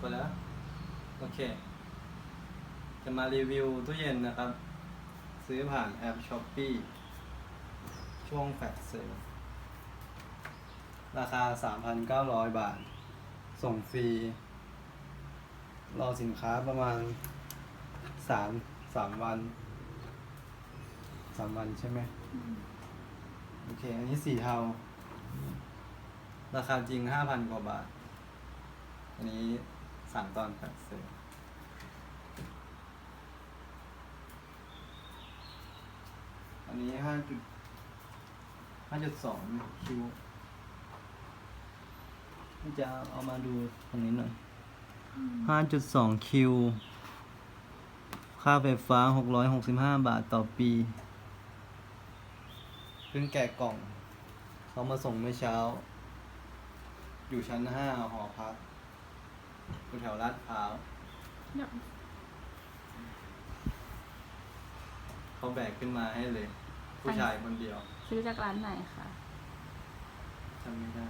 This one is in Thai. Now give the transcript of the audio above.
กดแล้ว โอเค จะมารีวิวตู้เย็นนะครับ ซื้อผ่านแอป s h อ p e e ช่วงแฟลชเซลราคา 3,900 บาท ส่งฟรี รอสินค้าประมาณ 3 3 วัน 3 วันใช่ไหม โอเค อันนี้สีเทา ราคาจริง 5,000 กว่าบาท อันนี้ สั่งตอนแฟลชเซลอันนี้ห้าจุดห้าจุดสองคิวจะเอามาดูตรงนี้หน่อยห้าจุดสองคิว ค่าไฟฟ้าหกร้อยหกสิบห้าบาทต่อปีเพิ่งแกะกล่อง เขามาส่งเมื่อเช้า อยู่ชั้นห้าหอพัก อยู่แถวลาดพร้าวเนี่ยเขาแบกขึ้นมาให้เลย ผู้ชายคนเดียว ซื้อจากร้านไหนคะ จำไม่ได้